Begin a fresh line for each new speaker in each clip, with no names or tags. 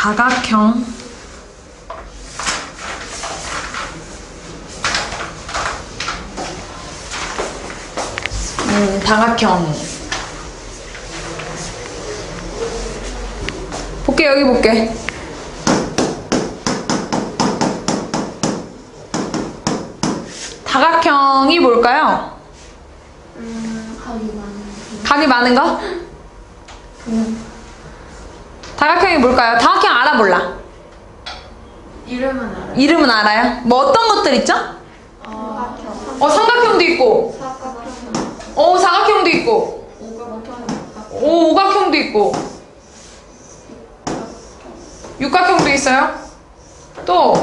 다각형. 음, 다각형. 볼게 여기 볼게. 다각형이 뭘까요?
음, 각이 많은
각이 많은 거? 다각형이 뭘까요? 다각형 알아 몰라?
이름은 알아요.
이름은 알아요? 뭐 어떤 것들 있죠?
어,
어 삼각형도 있고
사각형,
어 사각형도 있고
오각형,
오 오각형도 있고 육각형도 있어요? 또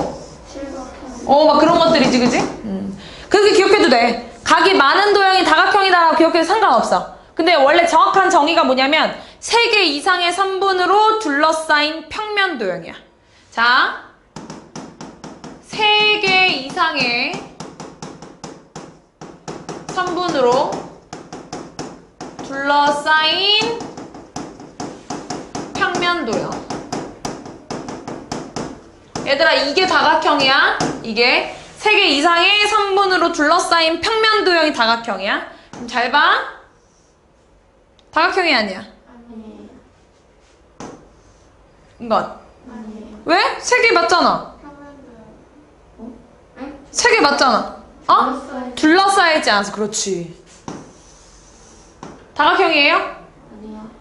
칠각형,
어, 막 그런 것들이지, 그지? 음. 그렇게 기억해도 돼. 각이 많은 도형이 다각형이다라고 기억해도 상관없어. 근데 원래 정확한 정의가 뭐냐면, 3개 이상의 3분으로 둘러싸인 평면 도형이야. 자, 3개 이상의 3분으로 둘러싸인 평면 도형. 얘들아 이게 다각형이야. 이게 세 개 이상의 3분으로 둘러싸인 평면 도형이 다각형이야. 그럼 잘 봐. 다각형이 아니야.
아니에요. 아니에요.
왜? 세 개 맞잖아. 세 개 맞잖아. 어? 있지 않아서 그렇지. 다각형이에요?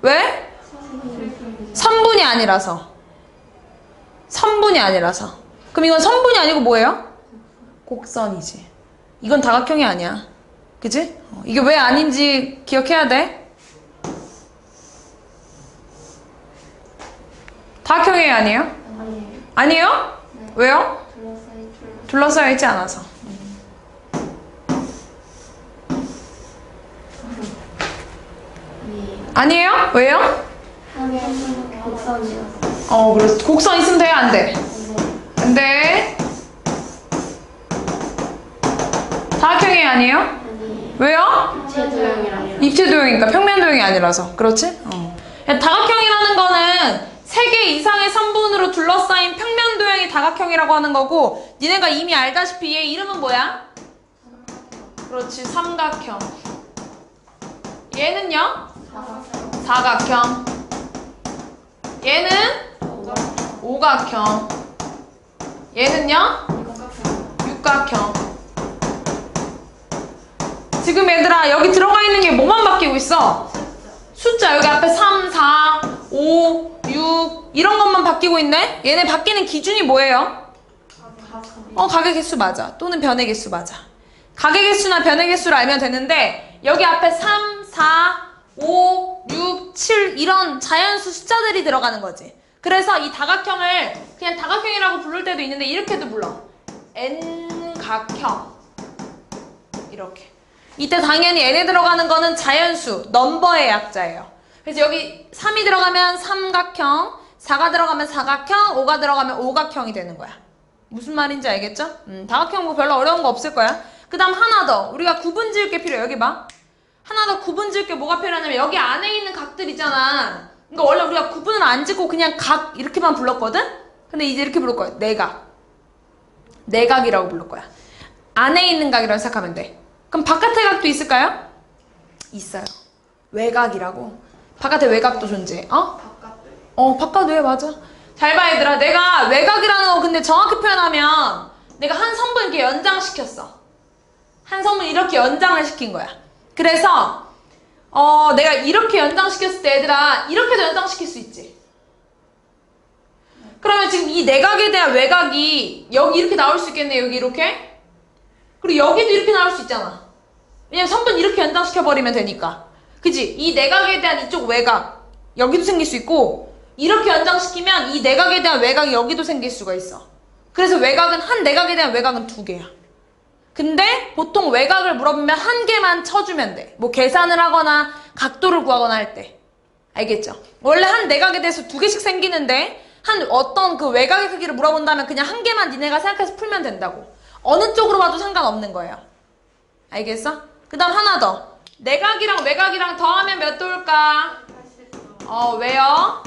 왜?
선생님.
3분이 아니라서. 3분이 아니라서. 그럼 이건 선분이 아니고 뭐예요? 곡선이지. 이건 다각형이 아니야. 그지? 어, 이게 왜 아닌지 기억해야 돼. 다각형이 아니에요?
아니에요.
아니에요?
네.
왜요?
둘러싸인 줄.
둘러싸여 있지 않아서.
아니에요.
아니에요? 왜요?
곡선이라서.
어, 그래서 곡선 있으면 돼? 안 돼?
네.
안 돼. 다각형이 아니에요?
아니에요.
왜요?
제도형이랑.
입체 도형이니까 평면 도형이 아니라서 그렇지? 어. 다각형이라는 거는 세 개 이상의 3분으로 둘러싸인 평면 도형이 다각형이라고 하는 거고 니네가 이미 알다시피 얘 이름은 뭐야? 그렇지 삼각형 얘는요?
사각형
얘는 오각형 얘는요? 육각형 지금 얘들아 여기 들어가 있는 게 뭐만 바뀌고 있어? 숫자 여기 앞에 3, 4, 5, 6 이런 것만 바뀌고 있네? 얘네 바뀌는 기준이 뭐예요? 어 가계 개수 맞아 또는 변의 개수 맞아 가계 개수나 변의 개수를 알면 되는데 여기 앞에 3, 4, 5, 6, 7 이런 자연수 숫자들이 들어가는 거지 그래서 이 다각형을 그냥 다각형이라고 부를 때도 있는데 이렇게도 불러 N각형 이렇게 이때 당연히 n에 들어가는 거는 자연수, 넘버의 약자예요. 그래서 여기 3이 들어가면 삼각형, 4가 들어가면 사각형, 5가 들어가면 오각형이 되는 거야. 무슨 말인지 알겠죠? 음, 다각형 뭐 별로 어려운 거 없을 거야. 그 다음 하나 더. 우리가 구분 지을 게 필요해. 여기 봐. 하나 더 구분 지을 게 뭐가 필요하냐면 여기 안에 있는 각들 있잖아. 그러니까 원래 우리가 구분을 안 짓고 그냥 각 이렇게만 불렀거든? 근데 이제 이렇게 부를 거야. 내각. 내각이라고 부를 거야. 안에 있는 각이라고 생각하면 돼. 그럼 바깥의 각도 있을까요? 있어요. 외곽이라고. 바깥에 외곽도 존재해. 어?
바깥에.
어, 바깥 외 맞아. 잘 봐, 얘들아. 내가 외곽이라는 거 근데 정확히 표현하면 내가 한 성분 이렇게 연장시켰어. 한 성분 이렇게 연장을 시킨 거야. 그래서 어, 내가 이렇게 연장시켰을 때 얘들아 이렇게도 연장시킬 수 있지. 그러면 지금 이 내각에 대한 외곽이 여기 이렇게 나올 수 있겠네, 여기 이렇게. 그리고 여기도 이렇게 나올 수 있잖아. 왜냐면 성분 이렇게 연장시켜버리면 되니까. 그지? 이 내각에 대한 이쪽 외곽, 여기도 생길 수 있고, 이렇게 연장시키면 이 내각에 대한 외곽이 여기도 생길 수가 있어. 그래서 외곽은, 한 내각에 대한 외곽은 두 개야. 근데 보통 외곽을 물어보면 한 개만 쳐주면 돼. 뭐 계산을 하거나 각도를 구하거나 할 때. 알겠죠? 원래 한 내각에 대해서 두 개씩 생기는데, 한 어떤 그 외곽의 크기를 물어본다면 그냥 한 개만 니네가 생각해서 풀면 된다고. 어느 쪽으로 봐도 상관없는 거예요. 알겠어? 그 다음 하나 더. 내각이랑 외곽이랑 더하면 몇 도일까? 어, 왜요?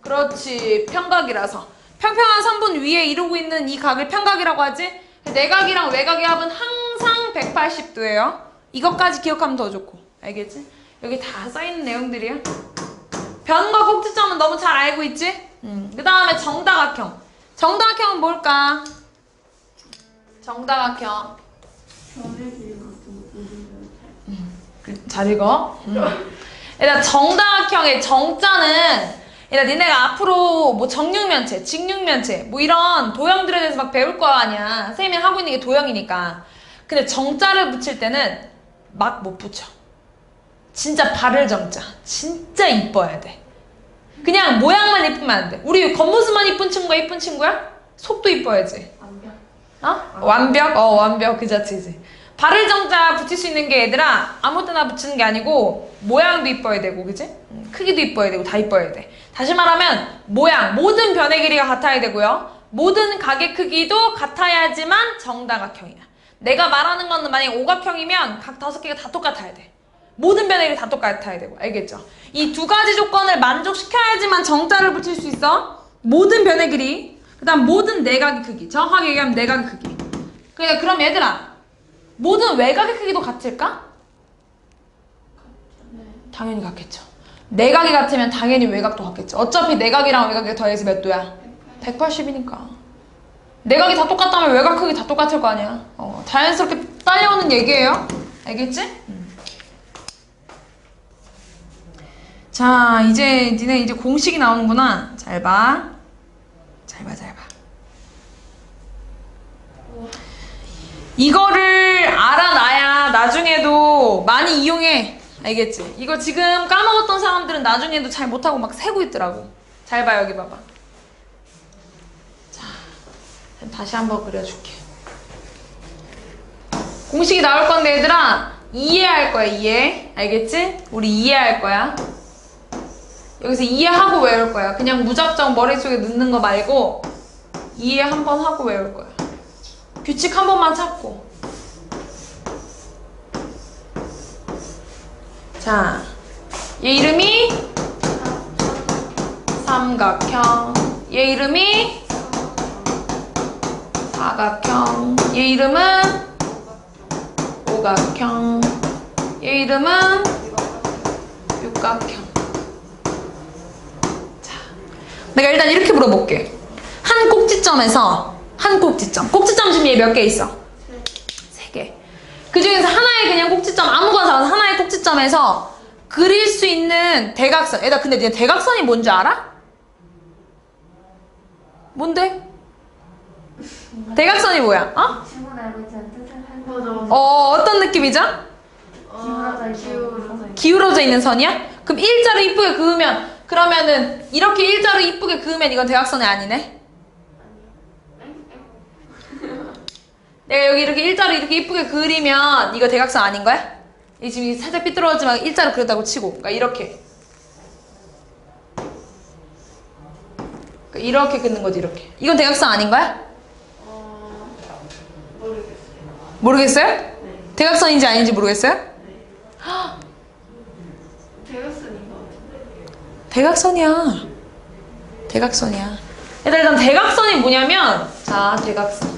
그렇지. 평각이라서. 평평한 선분 위에 이루고 있는 이 각을 평각이라고 하지? 내각이랑 외각의 합은 항상 180도예요. 이것까지 기억하면 더 좋고. 알겠지? 여기 다 써있는 내용들이야. 변과 꼭지점은 너무 잘 알고 있지? 음. 그 다음에 정다각형. 정다각형은 뭘까? 정다각형. 그, 잘 읽어. 음. 일단 정다각형의 정자는 일단 니네가 앞으로 뭐 정육면체, 직육면체 뭐 이런 도형들에 대해서 막 배울 거 아니야. 선생님이 하고 있는 게 도형이니까. 근데 정자를 붙일 때는 막 못 붙여. 진짜 발을 정자. 진짜 이뻐야 돼. 그냥 모양만 이쁘면 안 돼. 우리 겉모습만 이쁜 친구가 이쁜 친구야? 속도 이뻐야지.
완벽.
어? 완벽? 어, 완벽 그 자체지. 발을 정자 붙일 수 있는 게 얘들아 아무 때나 붙이는 게 아니고 모양도 이뻐야 되고 그지? 음, 크기도 이뻐야 되고 다 이뻐야 돼. 다시 말하면 모양 모든 변의 길이가 같아야 되고요. 모든 각의 크기도 같아야지만 정다각형이야. 내가 말하는 거는 만약 오각형이면 각 다섯 개가 다 똑같아야 돼. 모든 변의 길이 다 똑같아야 되고 알겠죠? 이 두 가지 조건을 만족시켜야지만 정자를 붙일 수 있어. 모든 변의 길이 그 다음 모든 내각의 크기 정확하게 얘기하면 내각의 크기. 그래 그럼 얘들아 모든 외곽의 크기도 같을까? 당연히 같겠죠. 내각이 같으면 당연히 외곽도 같겠죠. 어차피 내각이랑 외곽이 더해서 몇 도야? 180이니까. 내각이 다 똑같다면 외곽 크기 다 똑같을 거 아니야. 어, 자연스럽게 딸려오는 얘기예요. 알겠지? 음. 자, 이제 니네 이제 공식이 나오는구나. 잘 봐. 잘 봐, 잘 봐. 이거를 알아놔야 나중에도 많이 이용해. 알겠지? 이거 지금 까먹었던 사람들은 나중에도 잘 못하고 막 세고 있더라고. 잘 봐, 여기 봐봐. 자, 다시 한번 그려줄게. 공식이 나올 건데, 얘들아, 이해할 거야, 이해. 알겠지? 우리 이해할 거야. 여기서 이해하고 외울 거야. 그냥 무작정 머릿속에 넣는 거 말고, 이해 한번 하고 외울 거야. 규칙 한 번만 찾고. 자, 얘 이름이 삼각형. 얘 이름이 사각형. 얘 이름은 오각형. 얘 이름은 육각형. 자, 내가 일단 이렇게 물어볼게. 한 꼭지점에서 한 꼭지점. 꼭지점 지금 얘 몇 개 있어? 세 개. 그 중에서 하나의 그냥 꼭지점 아무거나 잡아서 하나의 꼭지점에서 그릴 수 있는 대각선. 얘다 근데 네 대각선이 뭔지 알아? 뭔데? 대각선이 뭐야? 어?
알고 있지
맞아.
어 어떤 느낌이죠?
기울어져 있는
선이야? 그럼 일자로 이쁘게 그으면 그러면은 이렇게 일자로 이쁘게 그으면 이건 대각선이 아니네? 내가 여기 이렇게 일자로 이렇게 이쁘게 그리면 이거 대각선 아닌 거야? 이 지금 살짝 삐뚤어지만 일자로 그렸다고 치고 그러니까 이렇게 그러니까 이렇게 긋는 거지 이렇게 이건 대각선 아닌 거야?
어, 모르겠어요.
모르겠어요?
네.
대각선인지 아닌지 모르겠어요?
같은데.
대각선이야. 대각선이야. 얘들아, 일단 대각선이 뭐냐면, 자, 대각선.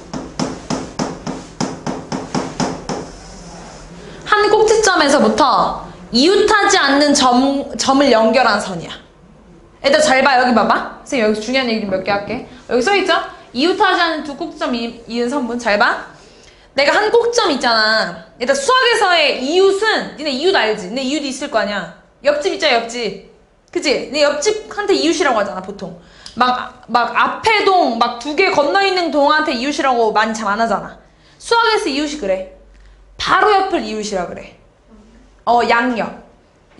한 꼭지점에서부터 이웃하지 않는 점, 점을 연결한 선이야. 얘들아, 잘 봐. 여기 봐봐. 선생님, 여기서 중요한 얘기 좀 몇 개 할게. 여기 써있죠? 이웃하지 않는 두 꼭지점 이- 이은 선분. 잘 봐. 내가 한 꼭지점 있잖아. 일단 수학에서의 이웃은 니네 이웃 알지? 내 이웃이 있을 거 아니야. 옆집 있잖아 옆집. 그치? 내 옆집한테 이웃이라고 하잖아 보통. 막 막 앞에 동 막 두 개 건너 있는 동한테 이웃이라고 많이 잘 안 하잖아. 수학에서 이웃이 그래. 바로 옆을 이웃이라 그래. 어 양옆.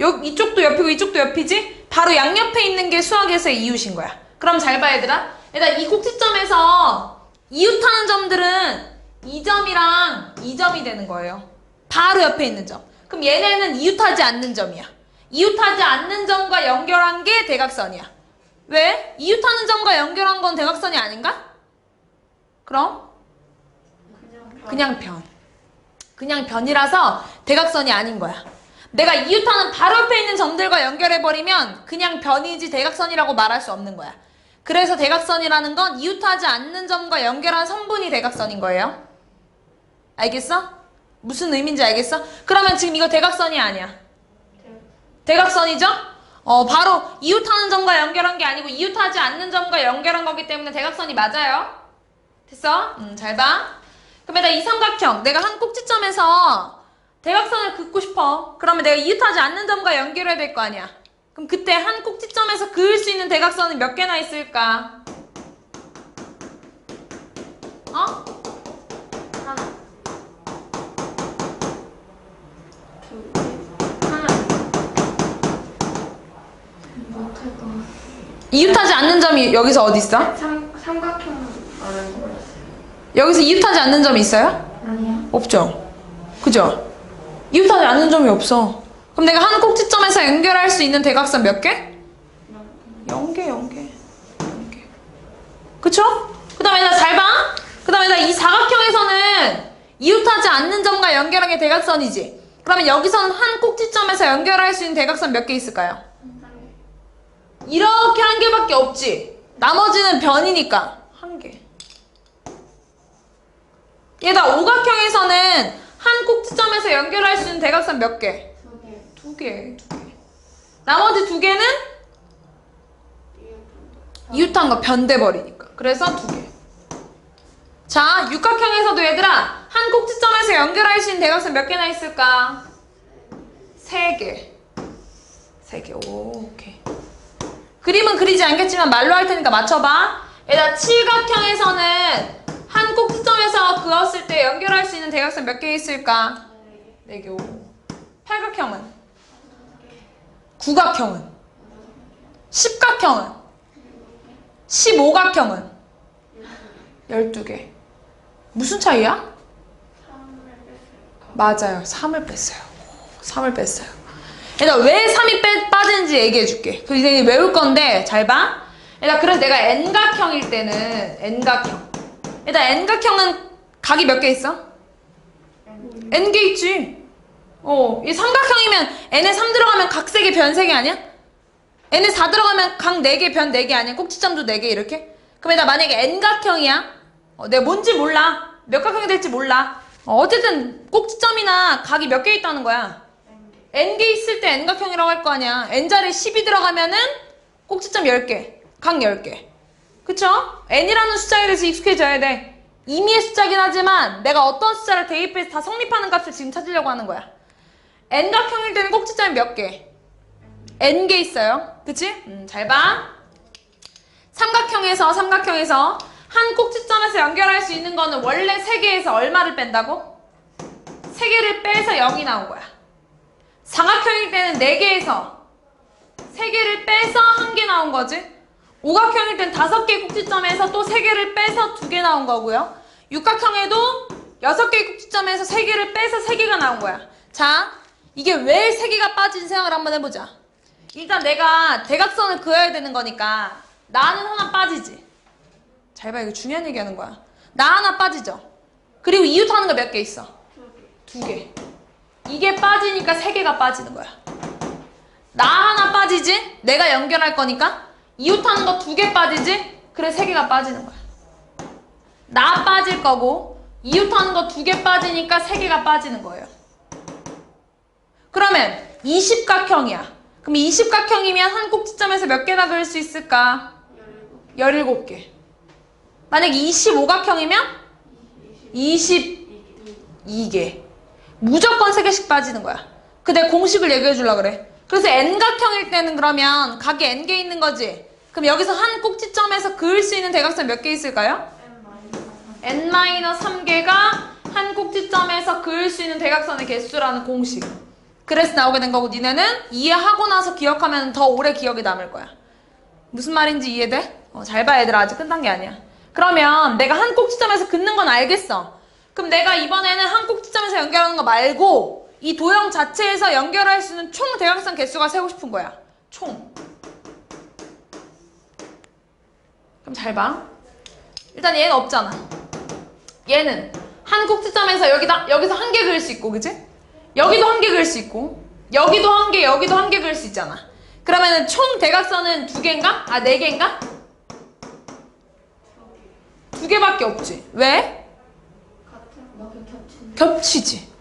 여 이쪽도 옆이고 이쪽도 옆이지? 바로 양옆에 있는 게 수학에서의 이웃인 거야. 그럼 잘 봐 얘들아. 일단 이 꼭지점에서 이웃하는 점들은 이 점이랑 이 점이 되는 거예요. 바로 옆에 있는 점. 그럼 얘네는 이웃하지 않는 점이야. 이웃하지 않는 점과 연결한 게 대각선이야. 왜? 이웃하는 점과 연결한 건 대각선이 아닌가? 그럼?
그냥
그냥 변. 그냥 변이라서 대각선이 아닌 거야. 내가 이웃하는 바로 옆에 있는 점들과 연결해버리면 그냥 변이지 대각선이라고 말할 수 없는 거야. 그래서 대각선이라는 건 이웃하지 않는 점과 연결한 선분이 대각선인 거예요. 알겠어? 무슨 의미인지 알겠어? 그러면 지금 이거 대각선이 아니야. 대각선이죠? 어, 바로 이웃하는 점과 연결한 게 아니고 이웃하지 않는 점과 연결한 거기 때문에 대각선이 맞아요. 됐어? 음, 잘 봐. 그러면 이 삼각형, 내가 한 꼭지점에서 대각선을 긋고 싶어. 그러면 내가 이웃하지 않는 점과 연결해야 될 거 아니야. 그럼 그때 한 꼭지점에서 그을 수 있는 대각선은 몇 개나 있을까? 어?
하나. 하나.
못할 것 같아.
이웃하지 않는 점이 여기서 어디 있어?
삼, 삼각형 말하는 거였어요.
여기서 이웃하지 않는 점이 있어요?
아니야.
없죠. 그죠? 이웃하지 않는 점이 없어. 그럼 내가 한 꼭지점에서 연결할 수 있는 대각선 몇 개? 0개, 0개. 0개. 그쵸? 그 다음에 나잘 봐. 그 다음에 나 이 사각형에서는 이웃하지 않는 점과 연결한 게 대각선이지. 그러면 여기서는 한 꼭지점에서 연결할 수 있는 대각선 몇 개 있을까요? 이렇게 한 개밖에 없지. 나머지는 변이니까. 한 개. 얘다 오각형에서는 한 꼭지점에서 연결할 수 있는 대각선 몇 개?
두 개.
두 개. 나머지 두 개는 이웃한 거 변돼버리니까. 그래서 두 개. 자, 육각형에서도 얘들아, 한 꼭지점에서 연결할 수 있는 대각선 몇 개나 있을까? 세 개. 세 개, 오, 오케이. 그림은 그리지 않겠지만 말로 할 테니까 맞춰봐. 얘들아, 칠각형에서는 한 꼭지 점에서 그었을 때 연결할 수 있는 대각선 몇 개 있을까? 네 개, 오. 팔각형은? 구각형은? 십각형은? 십오각형은? 열두 개. 무슨 차이야? 맞아요. 3을 뺐어요. 3을 뺐어요. 얘들아, 왜 3이 빼, 빠지는지 얘기해 줄게. 그 이제 외울 건데, 잘 봐. 얘들아, 그래서 내가 N각형일 때는, N각형. 얘들아, N각형은 각이 몇 개 있어? N개 있지. 어, 이 삼각형이면 N에 3 들어가면 각 3개, 변 3개 아니야? N에 4 들어가면 각 4개, 변 4개 아니야? 꼭지점도 4개 이렇게? 그럼 나 만약에 N각형이야? 어, 내가 뭔지 몰라. 몇 각형이 될지 몰라. 어, 어쨌든 꼭지점이나 각이 몇 개 있다는 거야. N개 있을 때 N각형이라고 할 거 아니야. N자리에 10이 들어가면은 꼭지점 10개, 각 10개. 그쵸? N이라는 숫자에 대해서 익숙해져야 돼. 임의의 숫자긴 하지만 내가 어떤 숫자를 대입해서 다 성립하는 값을 지금 찾으려고 하는 거야. N각형일 때는 꼭지점이 몇 개? N개 있어요. 그치? 음, 잘 봐. 삼각형에서, 삼각형에서 한 꼭지점에서 연결할 수 있는 거는 원래 3개에서 얼마를 뺀다고? 3개를 빼서 0이 나온 거야. 사각형일 때는 4개에서 3개를 빼서 1개 나온 거지. 오각형일 땐 5개 꼭지점에서 또 3개를 빼서 2개 나온 거고요. 육각형에도 6개 꼭지점에서 3개를 빼서 3개가 나온 거야. 자, 이게 왜 3개가 빠진 생각을 한번 해보자. 일단 내가 대각선을 그어야 되는 거니까 나는 하나 빠지지. 잘 봐, 이거 중요한 얘기 하는 거야. 나 하나 빠지죠. 그리고 이웃 하는 거 몇 개 있어? 두 개. 이게 빠지니까 세 개가 빠지는 거야. 나 하나 빠지지? 내가 연결할 거니까 이웃하는 거 두 개 빠지지? 그래 세 개가 빠지는 거야. 나 빠질 거고 이웃하는 거 두 개 빠지니까 세 개가 빠지는 거예요. 그러면 20각형이야. 그럼 20각형이면 한 꼭지점에서 몇 개나 그릴 수 있을까? 17개. 만약 25각형이면 22개. 무조건 3개씩 빠지는 거야. 그 내가 공식을 얘기해 주려 그래. 그래서 N각형일 때는 그러면 각이 N개 있는 거지. 그럼 여기서 한 꼭지점에서 그을 수 있는 대각선 몇 개 있을까요? N-3개가 한 꼭지점에서 그을 수 있는 대각선의 개수라는 공식. 그래서 나오게 된 거고 니네는 이해하고 나서 기억하면 더 오래 기억에 남을 거야. 무슨 말인지 이해돼? 어, 잘 봐, 얘들아. 아직 끝난 게 아니야. 그러면 내가 한 꼭지점에서 긋는 건 알겠어. 그럼 내가 이번에는 한 꼭지점에서 연결하는 거 말고 이 도형 자체에서 연결할 수 있는 총 대각선 개수가 세고 싶은 거야. 총. 그럼 잘 봐. 일단 얘는 없잖아. 얘는 한 꼭지점에서 여기다 여기서 한 개 그릴 수 있고, 그지? 여기도 한 개 그릴 수 있고, 여기도 한 개, 여기도 한 개 그릴 수 있잖아. 그러면은 총 대각선은 두 개인가? 아, 네 개인가? 두 개밖에 없지. 왜? 겹치지.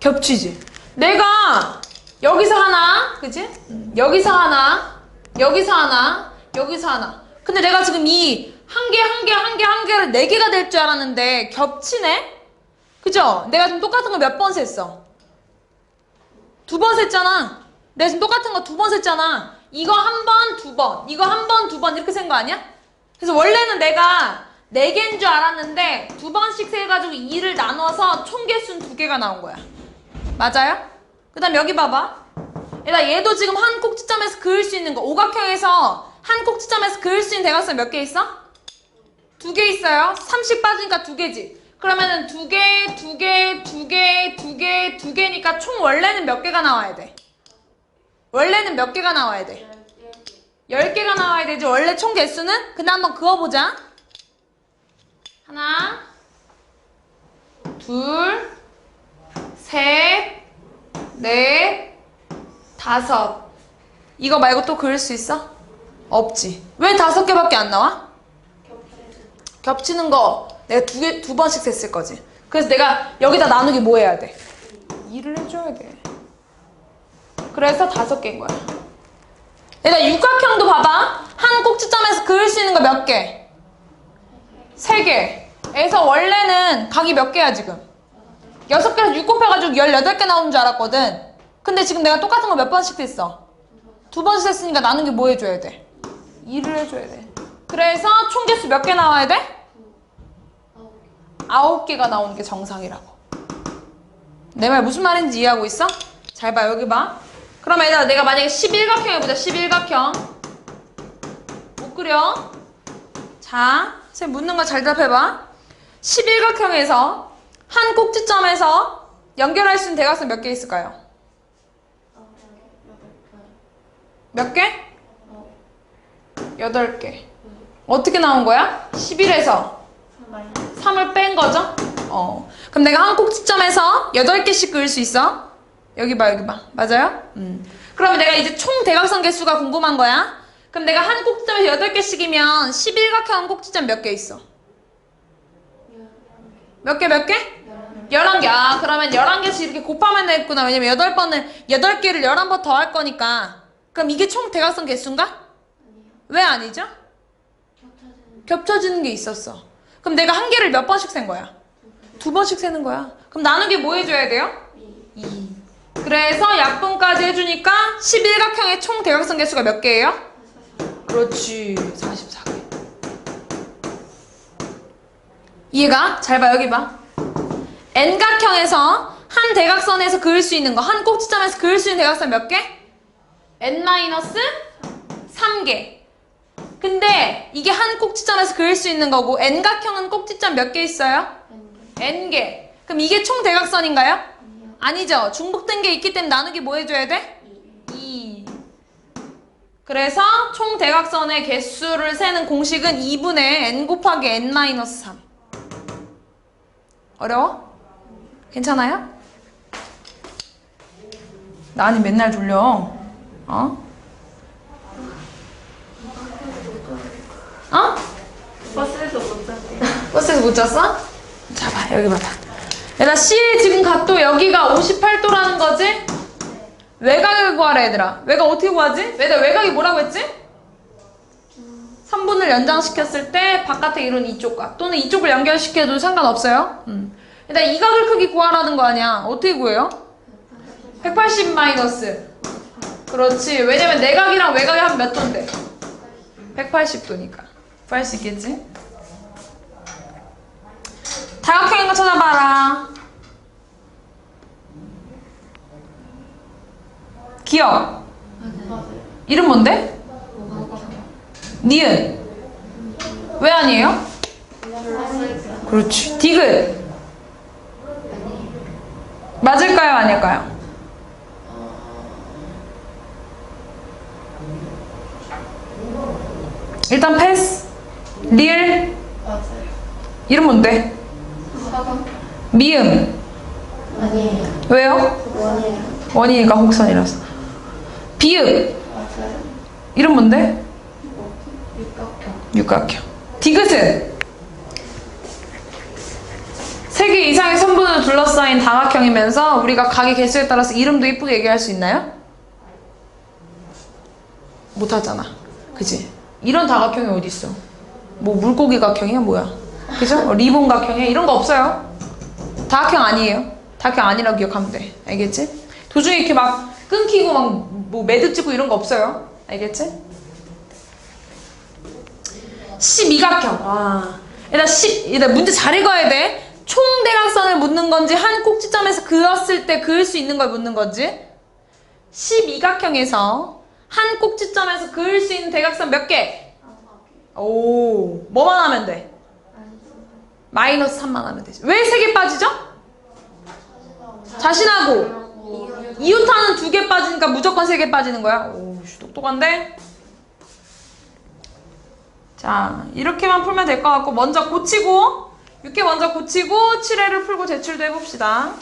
겹치지. 내가 여기서 하나, 그지? 여기서 하나, 여기서 하나, 여기서 하나. 근데 내가 지금 이 한 개, 한 개, 한 개, 한 개를 네 개가 될 줄 알았는데 겹치네? 그죠? 내가 지금 똑같은 거몇번 셌어? 두 번 셌잖아. 내가 지금 똑같은 거 두 번 셌잖아. 이거 한 번, 두 번. 이거 한 번, 두 번 이렇게 센 거 아니야? 그래서 원래는 내가 네 개인 줄 알았는데 두 번씩 세가지고 2를 나눠서 총 개수는 두 개가 나온 거야. 맞아요? 그 다음 여기 봐봐. 얘가 얘도 지금 한 꼭지점에서 그을 수 있는 거. 오각형에서 한 꼭지점에서 그을 수 있는 대각선 몇 개 있어? 두 개 있어요. 30 빠지니까 두 개지. 그러면은 두 개, 두 개, 두 개, 두 개, 두 개니까 총 원래는 몇 개가 나와야 돼? 원래는 몇 개가 나와야 돼? 10개가 나와야 되지. 원래 총 개수는? 근데 한번 그어보자. 하나, 둘, 셋, 넷, 다섯. 이거 말고 또 그릴 수 있어? 없지. 왜 다섯 개밖에 안 나와? 겹치는 거 내가 두 개, 두 번씩 셌을 거지. 그래서 내가 여기다 나누기 뭐 해야 돼? 일을 해줘야 돼. 그래서 다섯 개인 거야. 얘들아 육각형도 봐봐. 한 꼭지점에서 그릴 수 있는 거 몇 개? 세 개. 에서 원래는 각이 몇 개야 지금? 여섯 개에서 6 곱해가지고 18개 나오는 줄 알았거든. 근데 지금 내가 똑같은 거 몇 번씩 했어? 두 번씩 했으니까 나누기 뭐 해줘야 돼? 2를 해줘야 돼. 그래서 총 개수 몇 개 나와야 돼? 아홉 개가 나오는 게 정상이라고. 내 말 무슨 말인지 이해하고 있어? 잘 봐, 여기 봐. 그럼 얘들아, 내가 만약에 11각형 해보자, 11각형. 못 그려? 자, 선생님 묻는 거 잘 답해봐. 11각형에서 한 꼭지점에서 연결할 수 있는 대각선 몇 개 있을까요? 몇 개? 여덟 개. 어떻게 나온 거야? 11에서 3을 뺀 거죠? 어. 그럼 내가 한 꼭지점에서 8개씩 그릴 수 있어? 여기 봐, 여기 봐. 맞아요? 음. 그러면 내가 이제 총 대각선 개수가 궁금한 거야? 그럼 내가 한 꼭지점에서 8개씩이면 11각형 꼭지점 몇 개 있어? 몇 개, 몇 개? 11개. 아, 그러면 11개씩 이렇게 곱하면 되겠구나. 왜냐면 8번을, 8개를 11번 더 할 거니까. 그럼 이게 총 대각선 개수인가? 왜 아니죠? 겹쳐지는 게 있었어. 그럼 내가 한 개를 몇 번씩 센 거야? 두 번씩 세는 거야. 그럼 나누기 뭐 해줘야 돼요? 2. 그래서 약분까지 해주니까 11각형의 총 대각선 개수가 몇 개예요? 그렇지. 44개. 이해가? 잘 봐, 여기 봐. N각형에서 한 대각선에서 그을 수 있는 거, 한 꼭지점에서 그을 수 있는 대각선 몇 개? N-3개. 근데 이게 한 꼭지점에서 그릴 수 있는 거고 N각형은 꼭지점 몇 개 있어요? N개. 그럼 이게 총 대각선인가요? 아니죠. 중복된 게 있기 때문에 나누기 뭐 해줘야 돼? 2. 그래서 총 대각선의 개수를 세는 공식은 2분의 n 곱하기 n-3. 어려워? 괜찮아요? 나 아니 맨날 졸려. 어? 어?
버스에서 못 잤대.
버스에서 못 잤어? 자, 봐. 여기 봐봐. 얘들아, C의 지금 각도 여기가 58도라는 거지? 외곽을 구하라, 얘들아. 외곽 어떻게 구하지? 얘들아, 외곽이 뭐라고 했지? 3분을 연장시켰을 때 바깥에 이룬 이쪽 각 또는 이쪽을 연결시켜도 상관없어요. 음. 얘들아, 이 각을 크기 구하라는 거 아니야. 어떻게 구해요? 180 마이너스. 그렇지. 왜냐면 내각이랑 외곽이 한 몇 도인데? 180도니까. 구할 수 있겠지? 다각형인 거 찾아봐라. 기억. 이름 뭔데? 니은. 왜 아니에요? 그렇지. 디귿. 맞을까요? 아닐까요? 일단 패스. 리을. 이름 뭔데? 미음.
아니에요.
왜요?
원이에요.
원이니까 곡선이라서. 비읍.
맞아요.
이름 뭔데? 육각형. 디귿은 세 개 이상의 선분으로 둘러싸인 다각형이면서 우리가 각의 개수에 따라서 이름도 이쁘게 얘기할 수 있나요? 못하잖아. 그지? 이런 다각형이 어디 있어? 뭐 물고기 각형이야 뭐야? 그죠? 뭐 리본 각형이야 이런 거 없어요. 다각형 아니에요. 다각형 아니라고 기억하면 돼. 알겠지? 도중에 이렇게 막 끊기고 막 뭐 매듭 짓고 이런 거 없어요. 알겠지? 12각형. 와. 일단 10, 일단 문제 잘 읽어야 돼. 총대각선을 묻는 건지 한 꼭지점에서 그었을 때 그을 수 있는 걸 묻는 건지. 12각형에서 한 꼭지점에서 그을 수 있는 대각선 몇 개? 오, 뭐만 하면 돼? 마이너스 3만 하면 되지. 왜세개 빠지죠? 자신하고 이웃하는 두 개 빠지니까 무조건 세개 빠지는 거야. 오, 씨, 똑똑한데? 자, 이렇게만 풀면 될 것 같고, 먼저 고치고, 6개 먼저 고치고, 7회를 풀고 제출도 해봅시다.